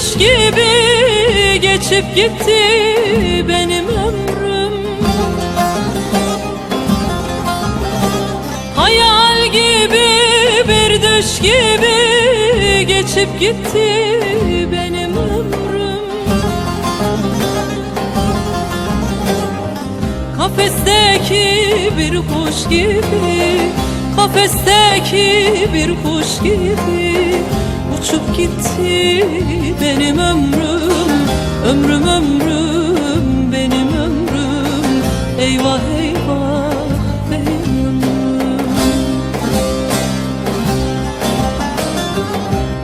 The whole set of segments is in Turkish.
düş gibi geçip gitti benim ömrüm. Hayal gibi bir düş gibi geçip gitti benim ömrüm. Kafesteki bir kuş gibi Kafesteki bir kuş gibi Uçup gitti benim ömrüm Ömrüm ömrüm benim ömrüm. Eyvah eyvah benim ömrüm.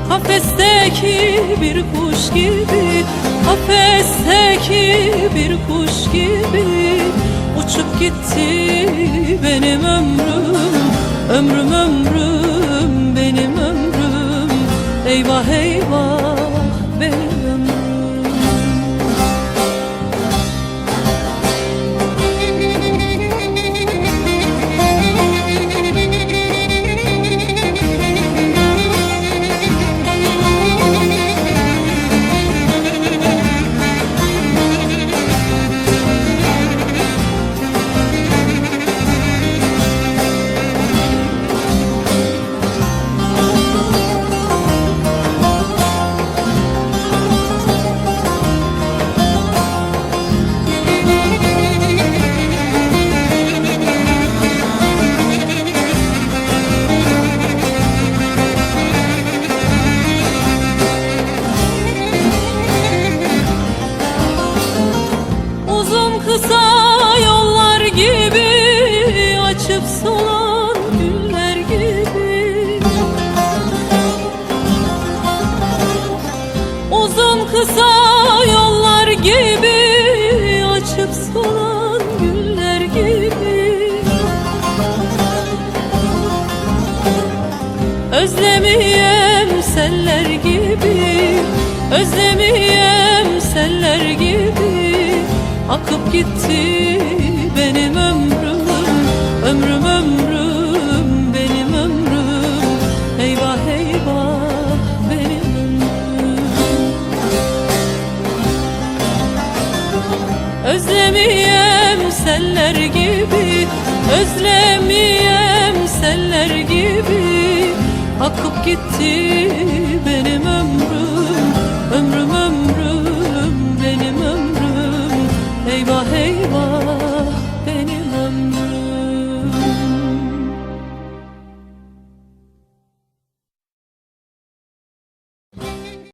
Kafesteki bir kuş gibi Kafesteki bir kuş gibi Uçup gitti benim ömrüm Ömrüm ömrüm Eyvah eyvah Kısa yollar gibi Açıp solan güller gibi. Uzun kısa yollar gibi Açıp solan güller gibi. Özlemiyem seller gibi Özlemiyem seller gibi Akıp gitti benim ömrüm Ömrüm ömrüm benim ömrüm. Eyvah eyvah benim ömrüm. Özlemiyem seller gibi Özlemiyem seller gibi. Akıp gitti benim ömrüm Ömrüm ömrüm benim ömrüm Eyvah eyvah benim ömrüm.